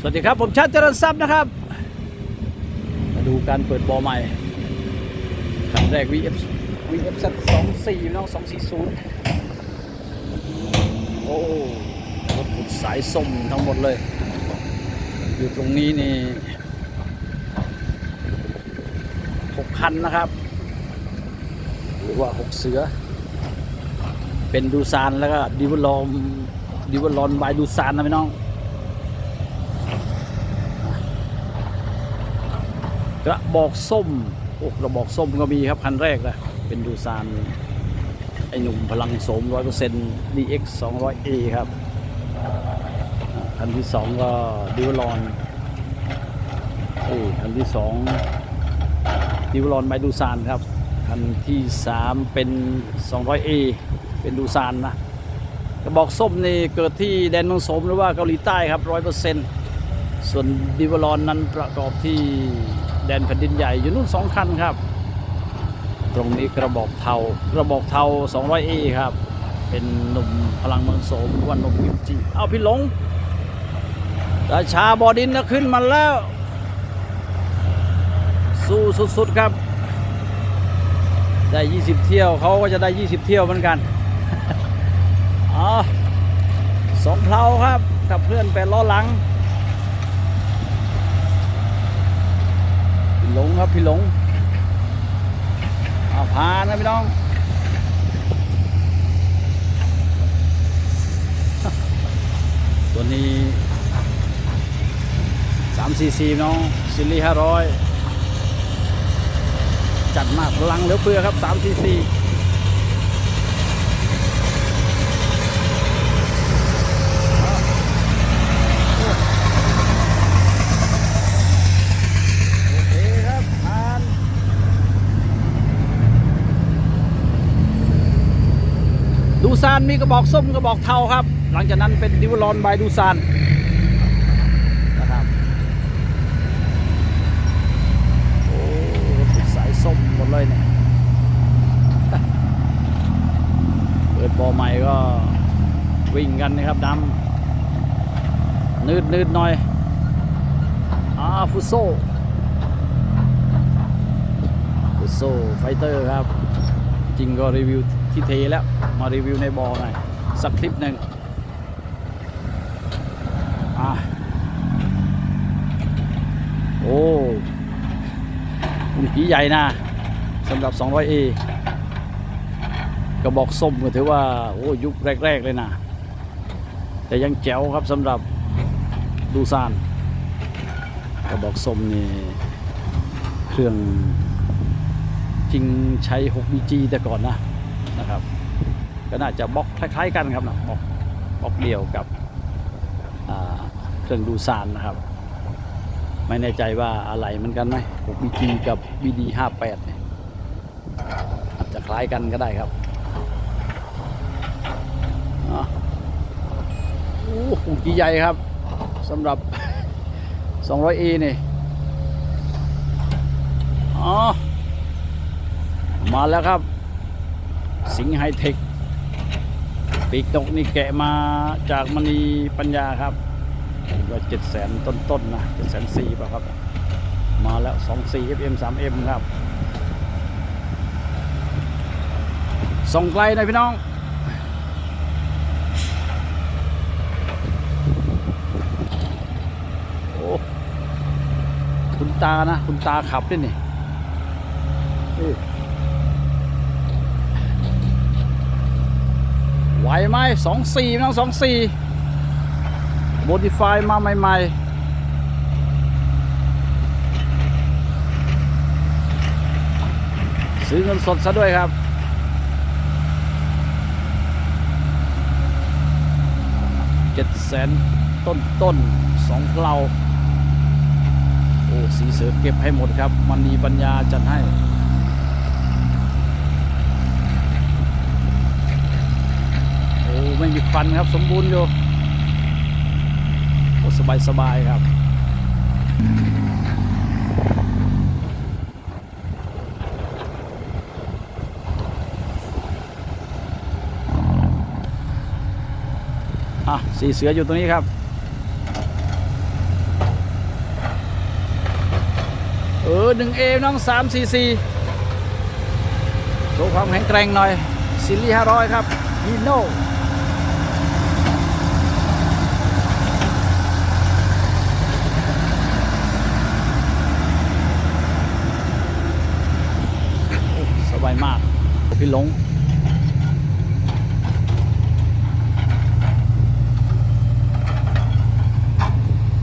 สวัสดีครับ ผมชัดเจริญทรัพย์นะครับ มาดูการเปิดบอใหม่ครั้งแรก VF VF สักสองสี่น้องสองสี่ศูนย์โอ้รถขุดสายส้มทั้งหมดเลย อยู่ตรงนี้นี่หกคันนะครับ หรือว่าหกเสือ เป็นดูซานแล้วก็ดิวลอมดิวลอนบายดูซานนะพี่น้อง กระบอกส้มโอ้กระบอกส้มก็มีครับคันแรกนะเป็นดูซานไอหนุ่มพลังโสมร้อยเปอร์เซ็นต์ DX 200 A ครับอ่าคันที่สองก็ดิวลอนเอ้คันที่สองดิวลอนไมดูซานครับคันที่สามเป็น200 A เป็นดูซานนะกระบอกส้มนี่เกิดที่แดนเมืองโสมหรือว่าเกาหลีใต้ครับร้อยเปอร์เซ็นต์ส่วนดิวลอนนั้นประกอบที่ แดนแผ่นดินใหญ่อยู่นู่นสองคันครับ ตรงนี้กระบอกเทากระบอกเทา 200A ครับ เป็นหนุ่มพลังเมืองโสมว่าหนุ่มกิมจิเอาพี่หลงราชาบอดินนะขึ้นมาแล้ว สู้สุดๆครับ ได้ 20 เที่ยวเขาก็จะได้ 20 เที่ยวเหมือนกันอ๋อสองเพลาครับขับเพื่อนแปล้อหลัง หลงครับพี่หลงเอาพานะพี่น้องตัวนี้3 4 4น้องซิลลี่500จัดมากพลังเหลือเฟือครับ3ซีซีอเคครับผ่าน ดูซานมีกระบอกส้มกระบอกเทาครับ หลังจากนั้นเป็นดิวลอนบายดูซานนะครับโอ้ติดสายส้มหมดเลยเนี่ยเปิดบอใหม่ก็วิ่งกันนะครับดำนืดนืดหน่อยอาฟุโซฟุโซไฟเตอร์ครับ จริงก็รีวิว ที่เทแล้วมารีวิวในบอหน่อยสักคลิปหนึ่งอะโอ้นี่ใหญ่นะสำหรับ 200A กระบอกส้มก็ถือว่าโอ้ยุคแรก ๆ เลยนะ แต่ยังแจ๋วครับสำหรับดูซานกระบอกส้มนี่เครื่องจริงใช้ 6BG แต่ก่อนนะ นะครับ ก็น่าจะบล็อกคล้ายๆกันครับนะบล็อกบล็อกเดียวกับเครื่องดูซานนะครับ ไม่แน่ใจว่าอะไรเหมือนกันไหม 6BG กับ BD 58 เนี่ยอาจจะคล้ายกันก็ได้ครับอะโอ้โหกี่ใหญ่ครับสำหรับ 200A นี่อ๋อมาแล้วครับ สิงห์ไฮเทค ปีกนกนี่แกะมาจากมณีปัญญาครับว่าเจ็ดแสนต้นๆนะเจ็ดแสนสี่ป่ะครับ มาแล้วสองสี่ FM สาม M ครับ ส่งไกลน่อยพี่น้องโอ้คุณตานะ คุณตาขับด้วยนี่ ไหมสองสี่น้องสองสี่โมดิฟายมาใหม่ๆซื้อเงินสดซะด้วยครับ เจ็ดแสนต้นต้นสองเรา โอ้ สีเสือเก็บให้หมดครับ มันมีปัญญาจัดให้ โฟันครับ สมบูรณ์อยู่โอ้สบายสบายครับ อะ สีเสืออยู่ตรงนี้ครับ เออหนึ่งเอน้องสามสี่สี่โชว์ความแข็งแกร่งหน่อยซิลลี่ห้าร้อยครับฮีโน่ สบมากพี่หลง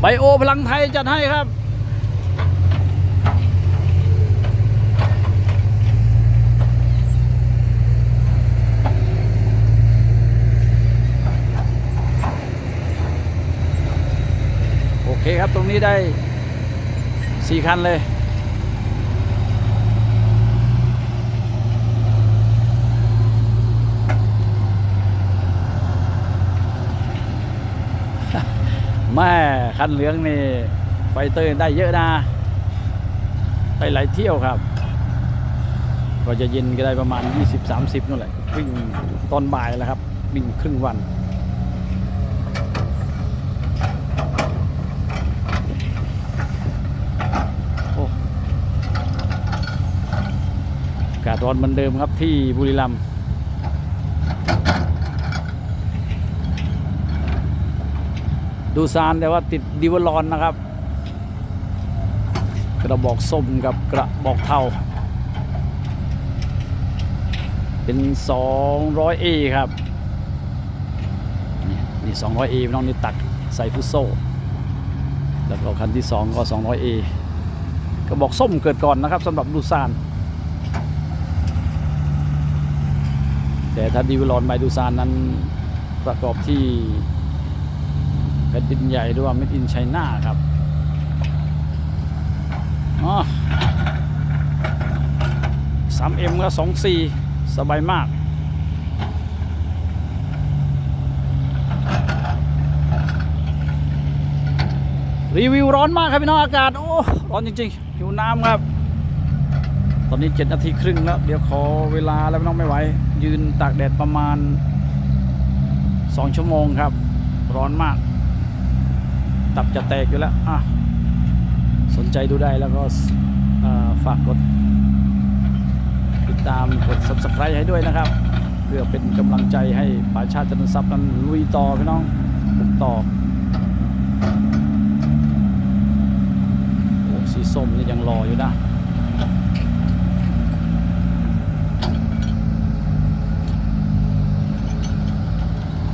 ไบโอพลังไทยจัดให้ครับโอเคครับ ตรงนี้ได้สี่คันเลย แม่คันเหลืองนี่ไฟเตอร์ได้เยอะนะไปหลายเที่ยวครับ ก็จะเย็นก็ได้ประมาณ 20-30นู่นแหละวิ่งตอนบ่ายแล้วครับ วิ่งครึ่งวันโอ้กาศร้อนเหมือนเดิมครับที่บุรีรัมย์ ดูซานแต่ว่าติดดิวลอนนะครับ กระบอกส้มกับกระบอกเทาเป็น 200A ครับ นี่ 200A น้องนี่ตักใส่ฟุตโซ่ แล้วก็คันที่ 2 ก็ 200A กระบอกส้มเกิดก่อนนะครับสำหรับดูซานแต่ถ้าดิวลอนไบดูซานนั้นประกอบที่ แผ่นดินใหญ่ด้วยว่าเม็ดอินไชน่าครับอ๋อสามเอ็มก็สองสี่สบายมากรีวิวร้อนมากครับพี่น้องอากาศโอ้ร้อนจริงๆหิวน้ำครับ ตอนนี้เจ็ดนาทีครึ่งแล้ว เดี๋ยวขอเวลาแล้วพี่น้องไม่ไหว ยืนตากแดดประมาณสองชั่วโมงครับ ร้อนมาก ตับจะแตกอยู่แล้วอะสนใจดูได้แล้วก็ฝากกด ติดตามกด subscribe ให้ด้วยนะครับ เพื่อเป็นกำลังใจให้ป่าชาติจริญทรัพย์นั้นลุยต่อพี่น้องบุกต่อโอ้สีส้มนี่ยังรออยู่นะ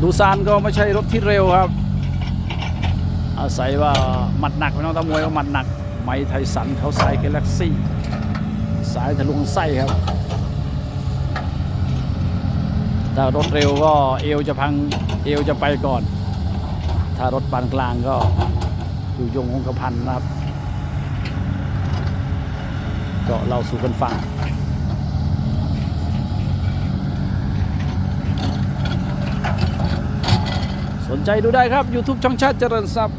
ดูซานก็ไม่ใช่รถที่เร็วครับ อาศัยว่าหมัดหนักพี่น้องตะมวยก็หมัดหนัก ไม้ไทสันเขาใส่กาแล็กซี่ สายทะลุงไส้ครับถ้ารถเร็วก็เอวจะพังเอวจะไปก่อน ถ้ารถปานกลางก็อยู่ยงคงกระพันนะครับ ก็เราสู่กันฟังสนใจดูได้ครับ YouTube ช่องชาติเจริญทรัพย์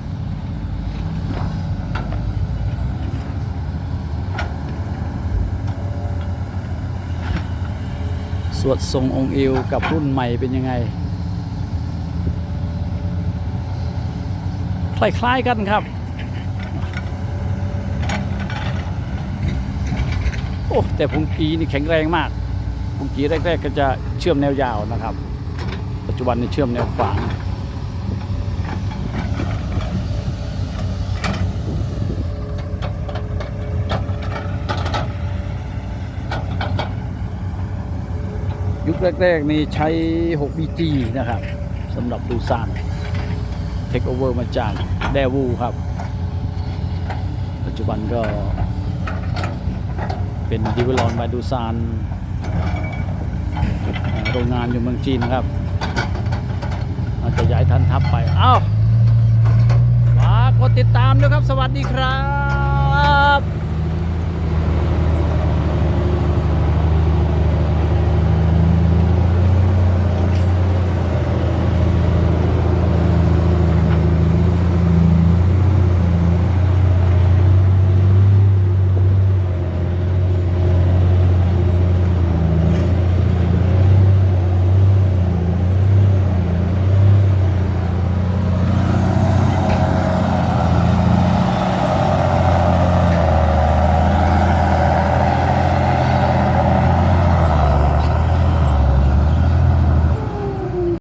สวดทรงองค์เอวกับรุ่นใหม่เป็นยังไง คล้าย ๆ กันครับ โอ้ แต่พุงกีนี่แข็งแรงมาก พุงกีแรก ๆ ก็จะเชื่อมแนวยาวนะครับ ปัจจุบันนี่เชื่อมแนวขวาง แรก ๆ นี่ใช้ 6BG นะครับสำหรับดูซานเทคโอเวอร์มาจากแดวูครับ ปัจจุบันก็เป็นดิวลอนบายดูซานโรงงานอยู่เมืองจีนครับอาจจะย้ายทันทัพไป เอ้าฝากกดติดตามด้วยครับ สวัสดีครับ